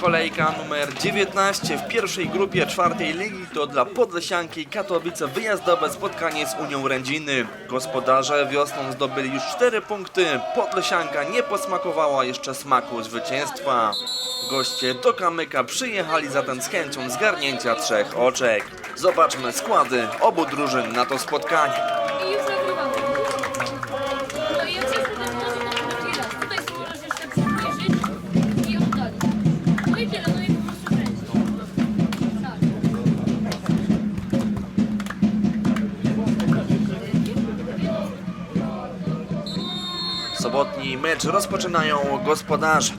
Kolejka numer 19 w pierwszej grupie czwartej ligi to dla Podlesianki Katowice wyjazdowe spotkanie z Unią Rędziny. Gospodarze wiosną zdobyli już 4 punkty. Podlesianka nie posmakowała jeszcze smaku zwycięstwa. Goście do Kamyka przyjechali zatem z chęcią zgarnięcia trzech oczek. Zobaczmy składy obu drużyn na to spotkanie. Sobotni mecz rozpoczynają gospodarze.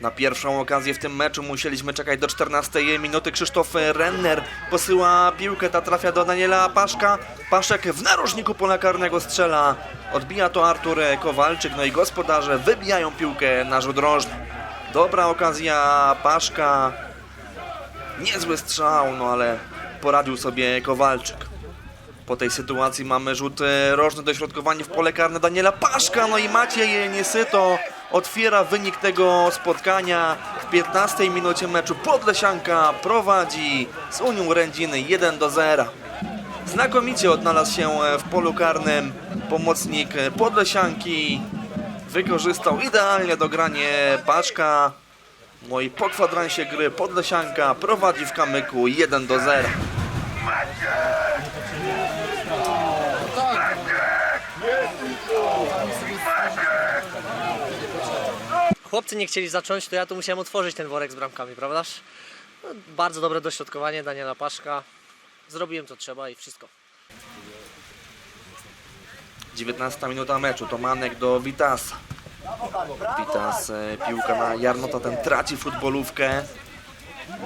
Na pierwszą okazję w tym meczu musieliśmy czekać do 14 minuty. Krzysztof Renner posyła piłkę, ta trafia do Daniela Paszka. Paszek w narożniku pola karnego strzela. Odbija to Artur Kowalczyk, no i gospodarze wybijają piłkę na rzut rożny. Dobra okazja Paszka. Niezły strzał, no ale poradził sobie Kowalczyk. Po tej sytuacji mamy rzut e, rożny, dośrodkowanie w pole karne Daniela Paszka, no i Maciej Niesyto otwiera wynik tego spotkania. W 15 minucie meczu Podlesianka prowadzi z Unią Rędziny 1 do 0. Znakomicie odnalazł się e, w polu karnym pomocnik Podlesianki. Wykorzystał idealnie dogranie Paszka. No i po kwadransie gry Podlesianka prowadzi w kamyku 1 do 0. chłopcy nie chcieli zacząć, to ja tu musiałem otworzyć ten worek z bramkami, prawdaż? No, bardzo dobre dośrodkowanie Daniela Paszka. Zrobiłem co trzeba i wszystko. 19 minuta meczu, to Manek do Witasa. Witas, e, piłka na Jarnota, ten traci futbolówkę.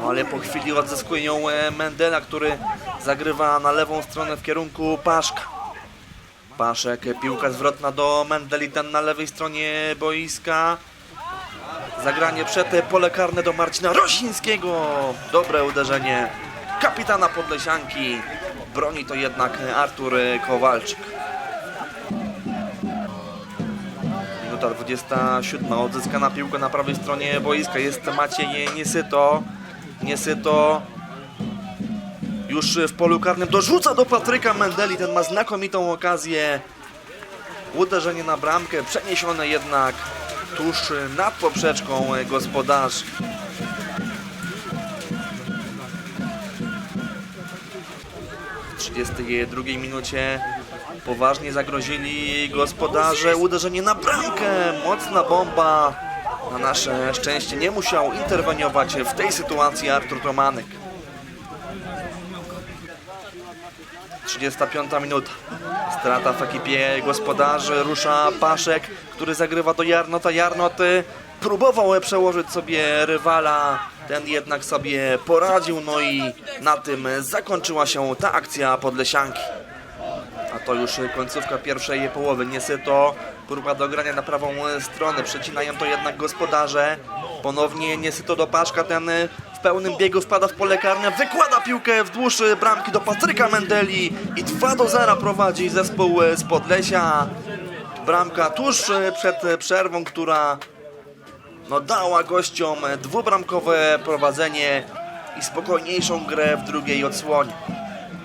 No ale po chwili odzyskuje ją e, Mendela, który zagrywa na lewą stronę w kierunku Paszka. Paszek, piłka zwrotna do Mendeli, ten na lewej stronie boiska. Zagranie przed pole karne do Marcina Rosińskiego. Dobre uderzenie kapitana Podlesianki. Broni to jednak Artur Kowalczyk. Minuta 27. Odzyskana piłka na prawej stronie boiska. Jest Maciej Niesyto. Niesyto już w polu karnym dorzuca do Patryka Mendeli. Ten ma znakomitą okazję. Uderzenie na bramkę, przeniesione jednak tuż nad poprzeczką gospodarzy. W 32 minucie poważnie zagrozili gospodarze. Uderzenie na bramkę, mocna bomba. Na nasze szczęście nie musiał interweniować w tej sytuacji Artur Tomanek. 35 minuta. Strata w ekipie gospodarzy. Rusza Paszek, który zagrywa do Jarnota. Jarnot próbował przełożyć sobie rywala. Ten jednak sobie poradził. No i na tym zakończyła się ta akcja Podlesianki. A to już końcówka pierwszej połowy. Niesyto próba dogrania na prawą stronę. Przecinają to jednak gospodarze. Ponownie Niesyto do Paszka. Ten w pełnym biegu wpada w pole karne. Wykłada piłkę wzdłuż bramki do Patryka Mendeli. I 2 do 0 prowadzi zespół z Podlesia. Bramka tuż przed przerwą, która no, dała gościom dwubramkowe prowadzenie i spokojniejszą grę w drugiej odsłonie.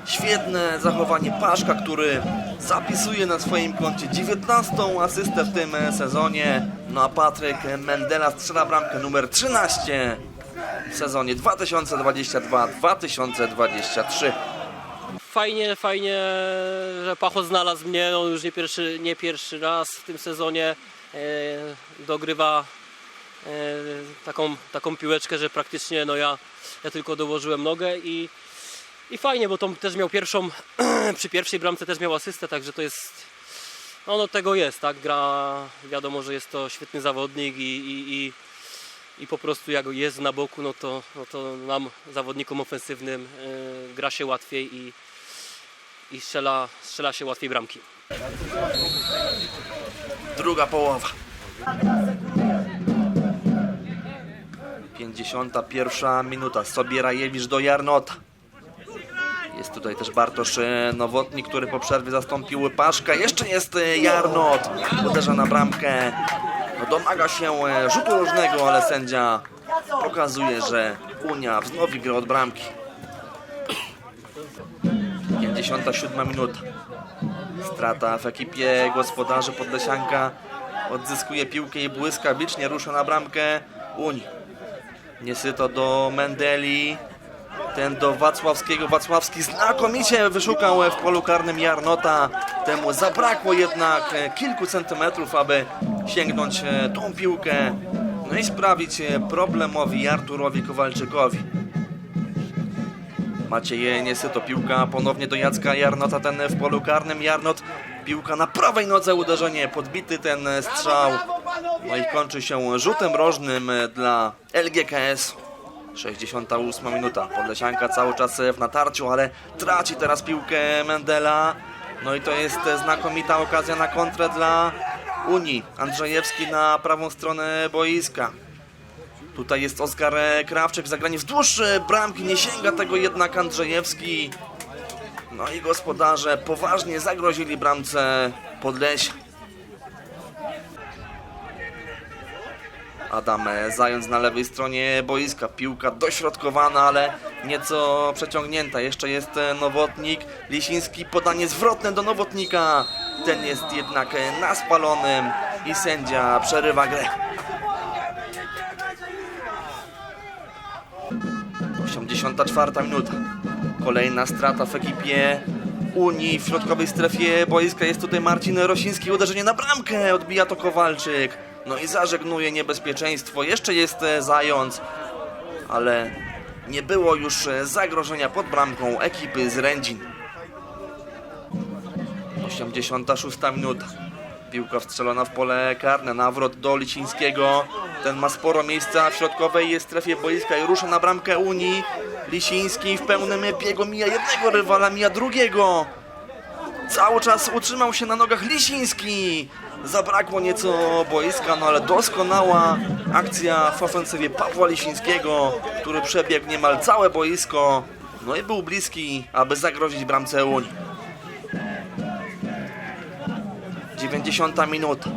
Świetne zachowanie Paszka, który zapisuje na swoim koncie 19 asystę w tym sezonie. No a Patryk Mendela strzela bramkę numer 13 w sezonie 2022-2023. Fajnie, fajnie, że Pacho znalazł mnie, no już nie pierwszy, nie pierwszy raz w tym sezonie. E, dogrywa e, taką, taką piłeczkę, że praktycznie no ja, ja tylko dołożyłem nogę i, i fajnie, bo to też miał pierwszą, przy pierwszej bramce też miał asystę, także to jest, no, no tego jest, tak, gra, wiadomo, że jest to świetny zawodnik i, i, i i po prostu jak jest na boku, no to, no to nam, zawodnikom ofensywnym, e, gra się łatwiej i, i strzela, strzela się łatwiej bramki. Druga połowa. 51 minuta. Sobierajewicz do Jarnota. Jest tutaj też Bartosz e, Nowotny, który po przerwie zastąpił Paszka. Jeszcze jest e, Jarnot. Uderza na bramkę. No, domaga się e, rzutu różnego, ale sędzia pokazuje, że Unia wznowi grę od bramki. 57 minuta. Strata w ekipie gospodarzy Podlesianka odzyskuje piłkę i błyskawicznie rusza na bramkę Unii. Niesyto do Mendeli, ten do Wacławskiego. Wacławski znakomicie wyszukał w polu karnym Jarnota. Temu zabrakło jednak e, kilku centymetrów, aby sięgnąć e, tą piłkę no i sprawić e, problemowi Arturowi Kowalczykowi. Maciej Niesyto, piłka ponownie do Jacka Jarnota, ten w polu karnym. Jarnot, piłka na prawej nodze, uderzenie, podbity ten strzał. No i kończy się rzutem rożnym dla LGKS. 68 minuta. Podlesianka cały czas w natarciu, ale traci teraz piłkę Mendela. No i to jest znakomita okazja na kontrę dla Unii. Andrzejewski na prawą stronę boiska. Tutaj jest Oskar Krawczyk, zagranie wzdłuż bramki, nie sięga tego jednak Andrzejewski. No i gospodarze poważnie zagrozili bramce Podlesia. Adam Zając na lewej stronie boiska. Piłka dośrodkowana, ale nieco przeciągnięta. Jeszcze jest Nowotnik. Lisiński podanie zwrotne do Nowotnika. Ten jest jednak na spalonym i sędzia przerywa grę. 84 minuta. Kolejna strata w ekipie Unii w środkowej strefie boiska. Jest tutaj Marcin Rosiński. Uderzenie na bramkę. Odbija to Kowalczyk. No i zażegnuje niebezpieczeństwo. Jeszcze jest e, Zając, ale nie było już e, zagrożenia pod bramką ekipy z Rędzin. 86 minuta. Piłka wstrzelona w pole karne. Nawrot do Licińskiego. Ten ma sporo miejsca w środkowej strefie boiska i rusza na bramkę Unii. Lisiński w pełnym biegu mija jednego rywala, mija drugiego. Cały czas utrzymał się na nogach Lisiński. Zabrakło nieco boiska, no ale doskonała akcja w ofensywie Pawła Lisińskiego, który przebiegł niemal całe boisko. No i był bliski, aby zagrozić bramce Unii. 90 minuta.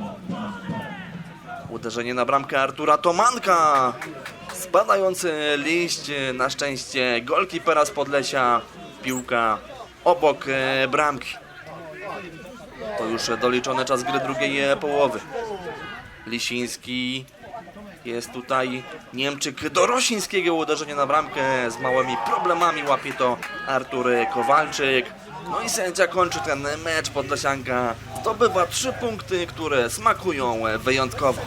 Uderzenie na bramkę Artura Tomanka. Spadający liść, na szczęście golkipera z Podlesia. Piłka obok e, bramki. To już doliczony czas gry drugiej e, połowy. Lisiński jest tutaj Niemczyk do Rosińskiego uderzenie na bramkę z małymi problemami łapie to Artur Kowalczyk. No i sędzia kończy ten mecz Podlesianka. Zdobywa trzy punkty, które smakują wyjątkowo.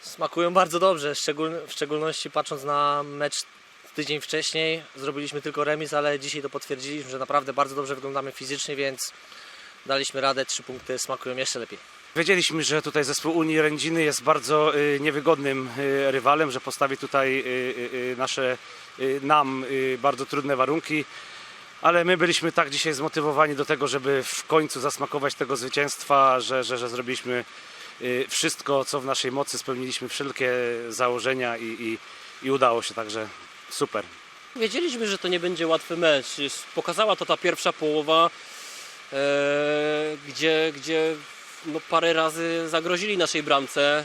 Smakują bardzo dobrze, szczegól, w szczególności patrząc na mecz tydzień wcześniej. Zrobiliśmy tylko remis, ale dzisiaj to potwierdziliśmy, że naprawdę bardzo dobrze wyglądamy fizycznie, więc daliśmy radę. Trzy punkty smakują jeszcze lepiej. Wiedzieliśmy, że tutaj zespół Unii Rędziny jest bardzo y, niewygodnym y, rywalem, że postawi tutaj y, nasze, nam bardzo trudne warunki, ale my byliśmy tak dzisiaj zmotywowani do tego, żeby w końcu zasmakować tego zwycięstwa, że, że, że zrobiliśmy y, wszystko, co w naszej mocy, spełniliśmy wszelkie założenia i, i, i udało się, także super. Wiedzieliśmy, że to nie będzie łatwy mecz. Pokazała to ta pierwsza połowa, e, gdzie, gdzie no, parę razy zagrozili naszej bramce.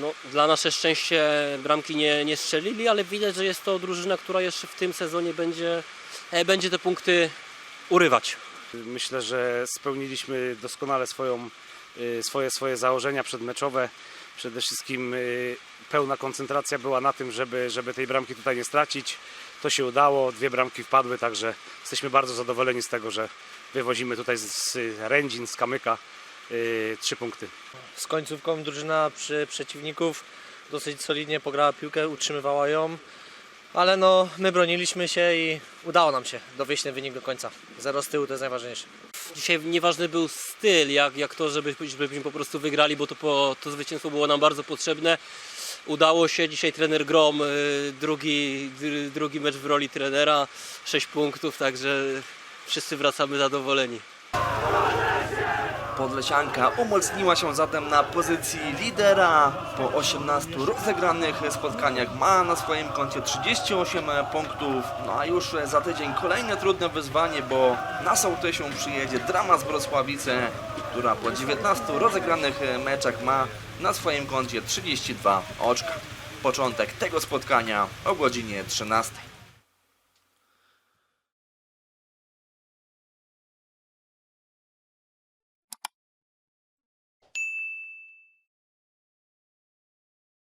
No, dla nasze szczęście bramki nie, nie strzelili, ale widać, że jest to drużyna, która jeszcze w tym sezonie będzie, e, będzie te punkty urywać. Myślę, że spełniliśmy doskonale swoją, y, swoje, swoje założenia przedmeczowe. Przede wszystkim y, pełna koncentracja była na tym, żeby, żeby tej bramki tutaj nie stracić. To się udało, dwie bramki wpadły, także jesteśmy bardzo zadowoleni z tego, że wywozimy tutaj z, Rędzin, z Kamyka trzy punkty. Z końcówką drużyna przy przeciwników dosyć solidnie pograła piłkę, utrzymywała ją, ale no my broniliśmy się i udało nam się dowieść ten wynik do końca. Zero z tyłu to jest najważniejsze. Dzisiaj nieważny był styl, jak, jak to, żeby, żebyśmy po prostu wygrali, bo to, po, to zwycięstwo było nam bardzo potrzebne. udało się. Dzisiaj trener Grom, y, drugi, dr- drugi mecz w roli trenera, 6 punktów, także wszyscy wracamy zadowoleni. Podlesianka umocniła się zatem na pozycji lidera. Po 18 rozegranych spotkaniach ma na swoim koncie 38 punktów. No a już za tydzień kolejne trudne wyzwanie, bo na Sołtysią przyjedzie Drama z Wrocławice, która po 19 rozegranych meczach ma na swoim koncie 32 oczka. Początek tego spotkania o godzinie 13.